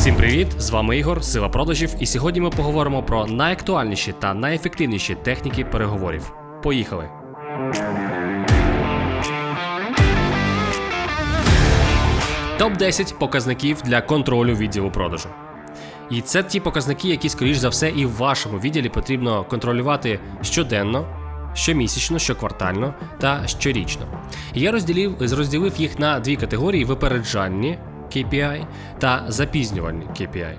Всім привіт! З вами Ігор, Сила продажів, і сьогодні ми поговоримо про найактуальніші та найефективніші техніки переговорів. Поїхали! Топ 10 показників для контролю відділу продажу. І це ті показники, які, скоріш за все, і в вашому відділі потрібно контролювати щоденно, щомісячно, щоквартально та щорічно. Я розділив, розділив їх на дві категорії: випереджальні KPI та запізнювальні KPI.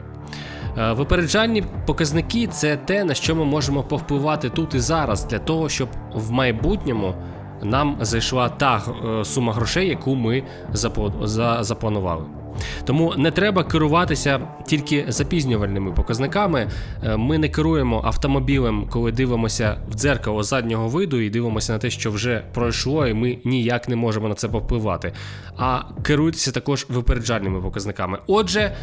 Е, Випереджальні показники це те, на що ми можемо повпливати тут і зараз, для того, щоб в майбутньому нам зайшла та е, сума грошей, яку ми запланували. Тому не треба керуватися тільки запізнювальними показниками. Е, Ми не керуємо автомобілем, коли дивимося в дзеркало заднього виду і дивимося на те, що вже пройшло, і ми ніяк не можемо на це повпливати. А керуйтеся також випереджальними показниками. Отже,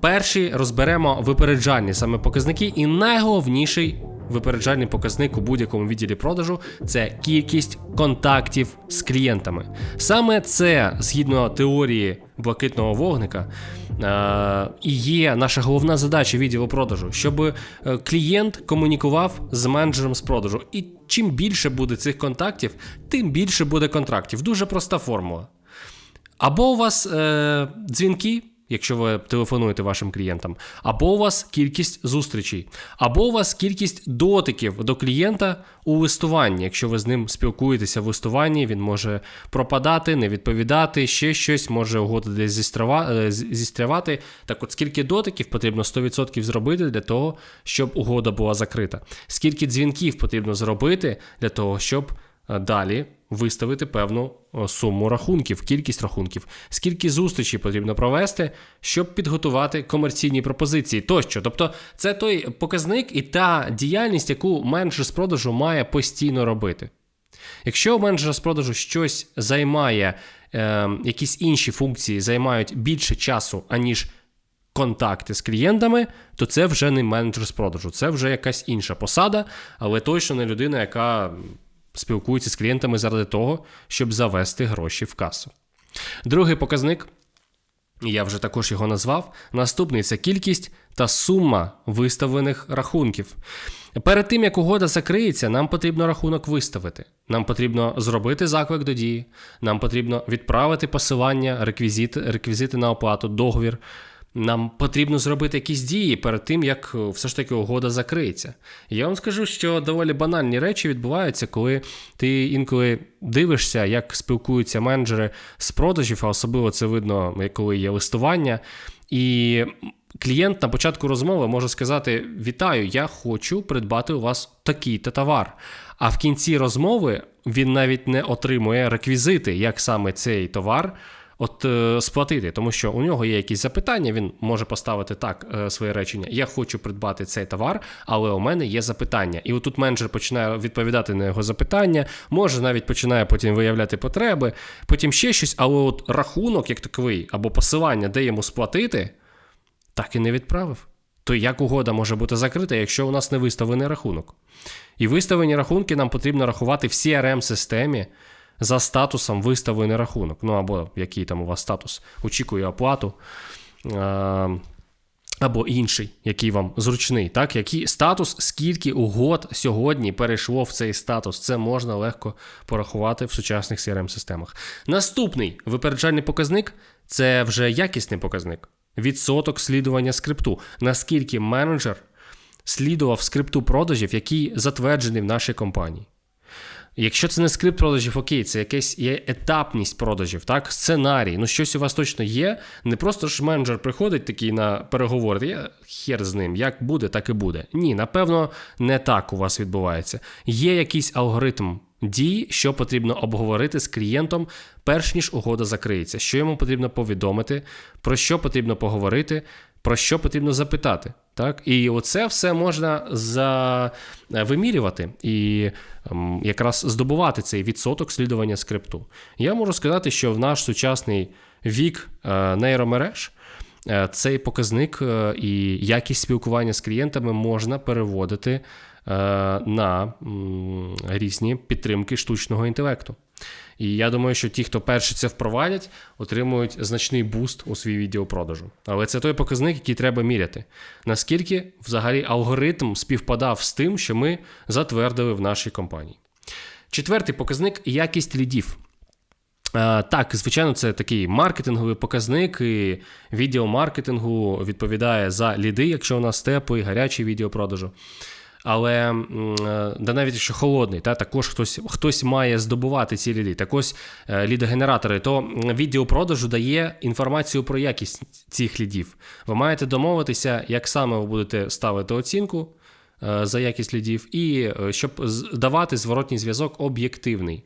Перший розберемо випереджальні саме показники, і найголовніший випереджальний показник у будь-якому відділі продажу це кількість контактів з клієнтами. Саме це, згідно теорії блакитного вогника, е, і є наша головна задача відділу продажу, щоб е, клієнт комунікував з менеджером з продажу. І чим більше буде цих контактів, тим більше буде контрактів. Дуже проста формула. Або у вас е, дзвінки, якщо ви телефонуєте вашим клієнтам, або у вас кількість зустрічей, або у вас кількість дотиків до клієнта у листуванні. Якщо ви з ним спілкуєтеся в листуванні, він може пропадати, не відповідати, ще щось, може угода десь е, зістрявати. Так от скільки дотиків потрібно 100% зробити для того, щоб угода була закрита? Скільки дзвінків потрібно зробити для того, щоб далі виставити певну суму рахунків, кількість рахунків, скільки зустрічей потрібно провести, щоб підготувати комерційні пропозиції тощо. Тобто, це той показник і та діяльність, яку менеджер з продажу має постійно робити. Якщо у з продажу щось займає, е, якісь інші функції займають більше часу, аніж контакти з клієнтами, то це вже не менеджер з продажу, це вже якась інша посада, але точно не людина, яка спілкується з клієнтами заради того, щоб завести гроші в касу. Другий показник, я вже також його назвав. Наступний це кількість та сума виставлених рахунків. Перед тим, як угода закриється, нам потрібно рахунок виставити. Нам потрібно зробити заклик до дії, нам потрібно відправити посилання, реквізити, реквізити на оплату, договір. Нам потрібно зробити якісь дії перед тим, як е, все ж таки угода закриється. Я вам скажу, що доволі банальні речі відбуваються, коли ти інколи дивишся, як спілкуються менеджери з продажів, а особливо це видно, коли є листування. І клієнт на початку розмови може сказати: Вітаю, я хочу придбати у вас такий-то товар. А в кінці розмови він навіть не отримує реквізити, як саме цей товар от е, сплатити, тому що у нього є якісь запитання, він може поставити так е, своє речення: Я хочу придбати цей товар, але у мене є запитання. І отут менеджер починає відповідати на його запитання, може навіть починає потім виявляти потреби, потім ще щось, але от рахунок, як таковий, або посилання, де йому сплатити, так і не відправив. То як угода може бути закрита, якщо у нас не виставлений рахунок? І виставлені рахунки нам потрібно рахувати в CRM-системі за статусом виставлений рахунок. Ну або який там у вас статус, очікує оплату. Е- або інший, який вам зручний, так? Який статус, скільки угод сьогодні перейшло в цей статус, це можна легко порахувати в сучасних CRM-системах. Наступний випереджальний показник це вже якісний показник. Відсоток слідування скрипту. Наскільки менеджер слідував скрипту продажів, який затверджений в нашій компанії. Якщо це не скрипт продажів, окей, це якась є етапність продажів, так, сценарій. Ну, щось у вас точно є. Не просто ж менеджер приходить такий на переговори, я хер з ним, як буде, так і буде. Ні, напевно, не так у вас відбувається. Є якийсь алгоритм дій, що потрібно обговорити з клієнтом, перш ніж угода закриється, що йому потрібно повідомити, про що потрібно поговорити, про що потрібно запитати. Так? І оце все можна за... вимірювати і ем, якраз здобувати цей відсоток слідування скрипту. Я можу сказати, що в наш сучасний вік е, нейромереж е, цей показник е, і якість спілкування з клієнтами можна переводити е, на різні підтримки штучного інтелекту. І я думаю, що ті, хто перші це впровадять, отримують значний буст у свій відеопродажу. Але це той показник, який треба міряти. Наскільки взагалі алгоритм співпадав з тим, що ми затвердили в нашій компанії. Четвертий показник якість лідів. Е, Так, звичайно, це такий маркетинговий показник, і відеомаркетингу відповідає за ліди, якщо у нас теплий, гарячий відеопродажу. Але е, да навіть якщо холодний, та також хтось хтось має здобувати ці ліди. Ось е, лідогенератори, то відділ відеопродажу дає інформацію про якість цих лідів. Ви маєте домовитися, як саме ви будете ставити оцінку е, за якість лідів, і щоб давати зворотній зв'язок об'єктивний.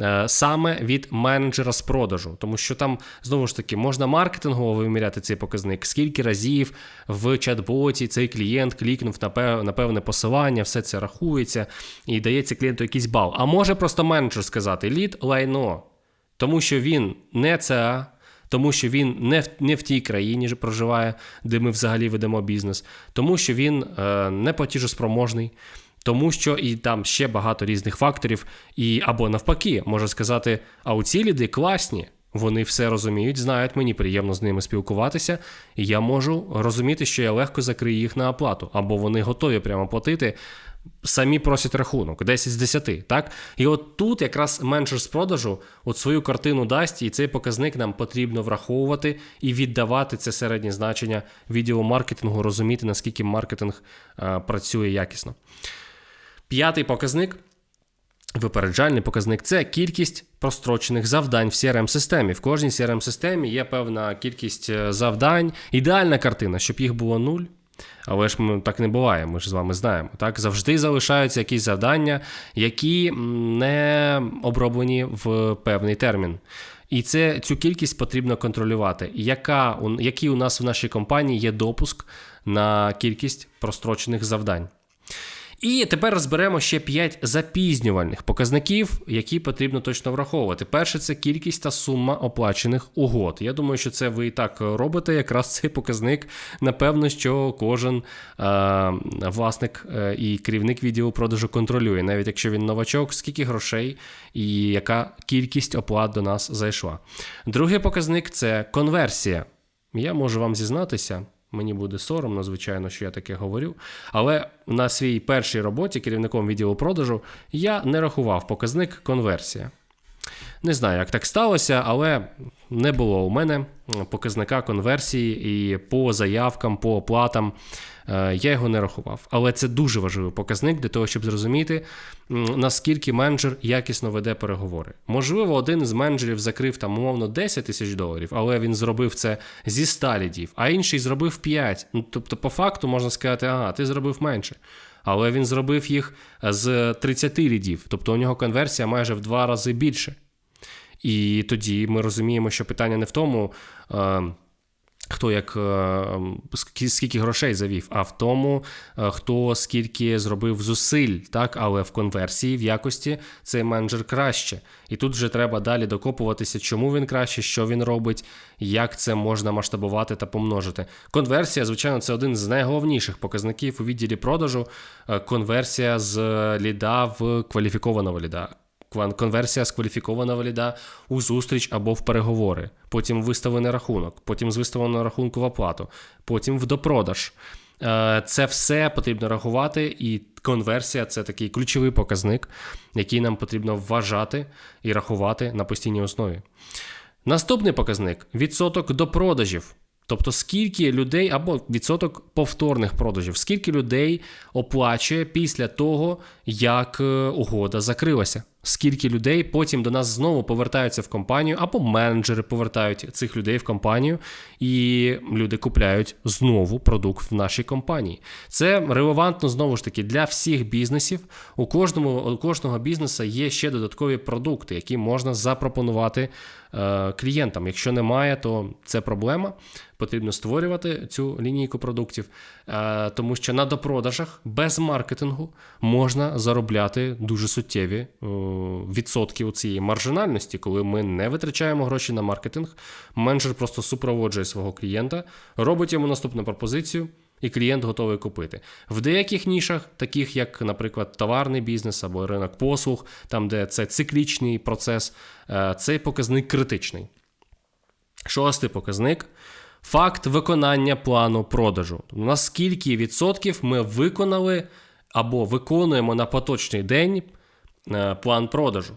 Е, Саме від менеджера з продажу, тому що там знову ж таки можна маркетингово виміряти цей показник, скільки разів в чат-боті цей клієнт клікнув на певне посилання, все це рахується і дається клієнту якийсь бал. А може просто менеджер сказати лід лайно, тому що він не ЦА, тому що він не в, не в тій країні проживає, де ми взагалі ведемо бізнес, тому що він е, не платіжоспроможний, тому що і там ще багато різних факторів, і або навпаки, може сказати, а у ці ліди класні. Вони все розуміють, знають, мені приємно з ними спілкуватися, і я можу розуміти, що я легко закрию їх на оплату, або вони готові прямо платити, самі просять рахунок 10 з 10, так? І от тут якраз менеджер з продажу от свою картину дасть, і цей показник нам потрібно враховувати і віддавати це середнє значення відеомаркетингу, розуміти, наскільки маркетинг е, працює якісно. П'ятий показник. Випереджальний показник це кількість прострочених завдань в CRM-системі. В кожній CRM-системі є певна кількість е, завдань, ідеальна картина, щоб їх було нуль. Але ж ми, так не буває, ми ж з вами знаємо. Так завжди залишаються якісь завдання, які не оброблені в певний термін. І це цю кількість потрібно контролювати. Яка, який у нас в нашій компанії є допуск на кількість прострочених завдань? І тепер розберемо ще 5 запізнювальних показників, які потрібно точно враховувати. Перше це кількість та сума оплачених угод. Я думаю, що це ви і так робите. Якраз цей показник. Напевно, що кожен е, власник е, і керівник відеопродажу контролює, навіть якщо він новачок, скільки грошей і яка кількість оплат до нас зайшла. Другий показник це конверсія. Я можу вам зізнатися. Мені буде соромно, звичайно, що я таке говорю. Але на своїй першій роботі керівником відділу продажу я не рахував показник конверсія. Не знаю, як так сталося, але не було у мене показника конверсії і по заявкам, по оплатам я його не рахував. Але це дуже важливий показник для того, щоб зрозуміти, наскільки менеджер якісно веде переговори. Можливо, один з менеджерів закрив там умовно 10 тисяч доларів, але він зробив це зі 100 лідів, а інший зробив 5. Ну, тобто, по факту можна сказати, ага, ти зробив менше. Але він зробив їх з 30 лідів, тобто у нього конверсія майже в два рази більше. І тоді ми розуміємо, що питання не в тому, е, хто як е, скільки грошей завів, а в тому, е, хто скільки зробив зусиль, так, але в конверсії, в якості цей менеджер краще. І тут вже треба далі докопуватися, чому він краще, що він робить, як це можна масштабувати та помножити. Конверсія, звичайно, це один з найголовніших показників у відділі продажу. Е, Конверсія з ліда в кваліфікованого ліда. Конверсія з кваліфікованого ліда у зустріч або в переговори, потім виставлений рахунок, потім з виставленого рахунку в оплату, потім в допродаж. Е, Це все потрібно рахувати, і конверсія це такий ключовий показник, який нам потрібно вважати і рахувати на постійній основі. Наступний показник відсоток до продажів. Тобто, скільки людей або відсоток повторних продажів, скільки людей оплачує після того, як е, угода закрилася. Скільки людей потім до нас знову повертаються в компанію, або менеджери повертають цих людей в компанію, і люди купляють знову продукт в нашій компанії. Це релевантно знову ж таки для всіх бізнесів. У кожному у кожного бізнесу є ще додаткові продукти, які можна запропонувати клієнтам. Якщо немає, то це проблема. Потрібно створювати цю лінійку продуктів, е, тому що на допродажах без маркетингу можна заробляти дуже суттєві е, відсотки у цієї маржинальності, коли ми не витрачаємо гроші на маркетинг. Менеджер просто супроводжує свого клієнта, робить йому наступну пропозицію. І клієнт готовий купити. В деяких нішах, таких як, наприклад, товарний бізнес або ринок послуг, там, де це циклічний процес, е, цей показник критичний. Шостий показник факт виконання плану продажу. Наскільки відсотків ми виконали або виконуємо на поточний день е, план продажу.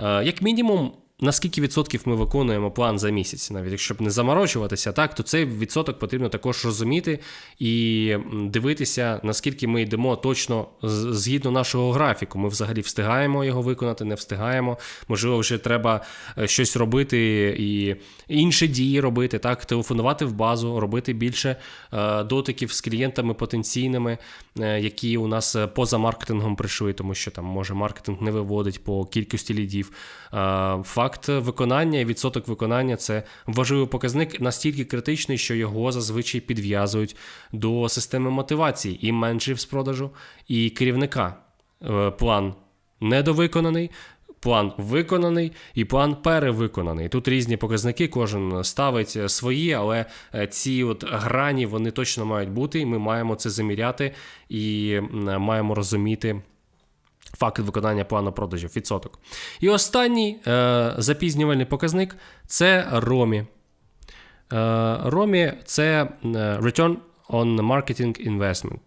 Е, Як мінімум, наскільки відсотків ми виконуємо план за місяць, навіть якщо б не заморочуватися, так, то цей відсоток потрібно також розуміти і дивитися, наскільки ми йдемо точно згідно нашого графіку. Ми взагалі встигаємо його виконати, не встигаємо. Можливо, вже треба е, щось робити і інші дії робити, так, телефонувати в базу, робити більше е, дотиків з клієнтами потенційними, е, які у нас поза маркетингом прийшли, тому що там може маркетинг не виводить по кількості лідів. Е, Факт виконання і відсоток виконання це важливий показник, настільки критичний, що його зазвичай підв'язують до системи мотивації і менеджерів з продажу, і керівника. Е, План недовиконаний. План виконаний і план перевиконаний. Тут різні показники, кожен ставить свої, але е, ці от грані вони точно мають бути, і ми маємо це заміряти і маємо розуміти. Факт виконання плану продажів, відсоток. І останній е, запізнювальний показник це ромі. Е, ромі це е, Return on Marketing Investment,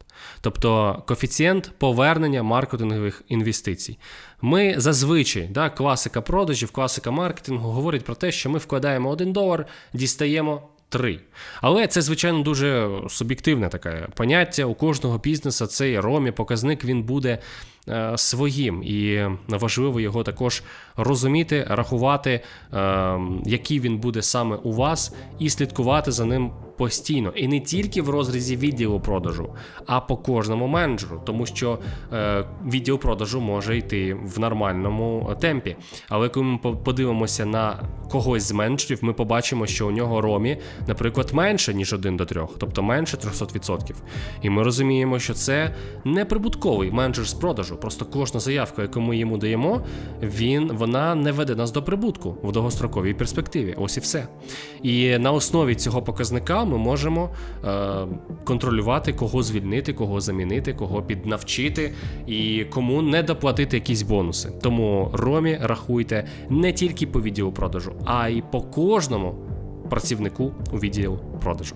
тобто коефіцієнт повернення маркетингових інвестицій. Ми зазвичай, да, класика продажів, класика маркетингу говорить про те, що ми вкладаємо 1 долар, дістаємо 3. Але це, звичайно, дуже суб'єктивне таке поняття. У кожного бізнесу цей ромі показник він буде своїм, і важливо його також розуміти, рахувати, е, який він буде саме у вас, і слідкувати за ним постійно. І не тільки в розрізі відділу продажу, а по кожному менеджеру, тому що е, відділ продажу може йти в нормальному темпі. Але коли ми подивимося на когось з менеджерів, ми побачимо, що у нього ромі, наприклад, менше ніж 1 до 3, тобто менше 300%. І ми розуміємо, що це не прибутковий менеджер з продажу. Просто кожна заявка, яку ми йому даємо, він вона не веде нас до прибутку в довгостроковій перспективі. Ось і все. І на основі цього показника ми можемо е, контролювати, кого звільнити, кого замінити, кого піднавчити і кому не доплатити якісь бонуси. Тому ромі рахуйте не тільки по відділу продажу, а й по кожному працівнику у відділу продажу.